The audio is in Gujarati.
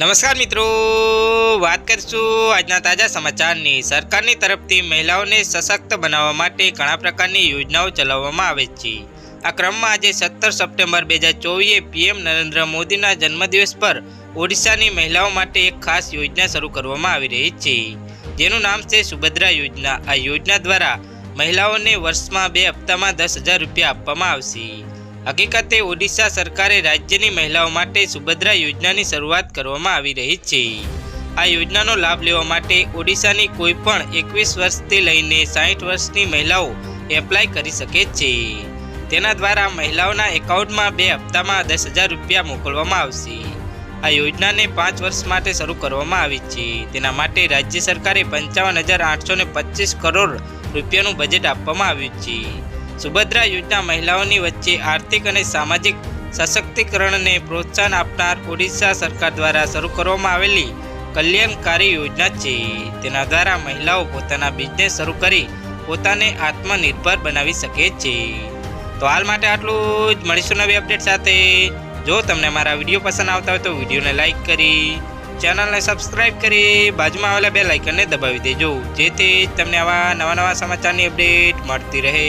નમસ્કાર મિત્રો. વાત કરીશું આજના તાજા સમાચારની. સરકારની તરફથી મહિલાઓને સશક્ત બનાવવા માટે ઘણા પ્રકારની યોજનાઓ ચલાવવામાં આવે છે. આ ક્રમમાં આજે સત્તર સપ્ટેમ્બર બે હજાર ચોવીસે પીએમ નરેન્દ્ર મોદીના જન્મદિવસ પર ઓડિશાની મહિલાઓ માટે એક ખાસ યોજના શરૂ કરવામાં આવી રહી છે. જેનું નામ છે સુભદ્રા યોજના. આ યોજના દ્વારા મહિલાઓને વર્ષમાં બે હપ્તામાં દસ હજાર રૂપિયા આપવામાં આવશે. હકીકતે ઓડિશા સરકારે રાજ્યની મહિલાઓ માટે સુભદ્રા યોજનાની શરૂઆત કરવામાં આવી રહી છે. આ યોજનાનો લાભ લેવા માટે ઓડિશાની કોઈ પણ એકવીસ વર્ષથી લઈને સાઠ વર્ષની મહિલાઓ એપ્લાય કરી શકે છે. તેના દ્વારા મહિલાઓના એકાઉન્ટમાં બે હપ્તામાં દસ હજાર રૂપિયા મોકલવામાં આવશે. આ યોજનાને પાંચ વર્ષ માટે શરૂ કરવામાં આવી છે. તેના માટે રાજ્ય સરકારે પંચાવન હજાર આઠસો ને કરોડ રૂપિયાનું બજેટ આપવામાં આવ્યું છે. સુભદ્રા યોજના મહિલાઓની વચ્ચે આર્થિક અને સામાજિક સશક્તિકરણને પ્રોત્સાહન આપનાર ઓડિશા સરકાર દ્વારા શરૂ કરવામાં આવેલી કલ્યાણકારી યોજના છે. તેના દ્વારા મહિલાઓ પોતાના બિઝનેસ શરૂ કરી પોતાને આત્મનિર્ભર બનાવી શકે છે. તો હાલ માટે આટલું જ. મળીશું નવી અપડેટ સાથે. જો તમને મારા વીડિયો પસંદ આવતા હોય તો વિડીયોને લાઇક કરી ચેનલને સબસ્ક્રાઇબ કરી, બાજુમાં આવેલા બે લાઇકનને દબાવી દેજો. જેથી તમને આવા નવા નવા સમાચારની અપડેટ મળતી રહે.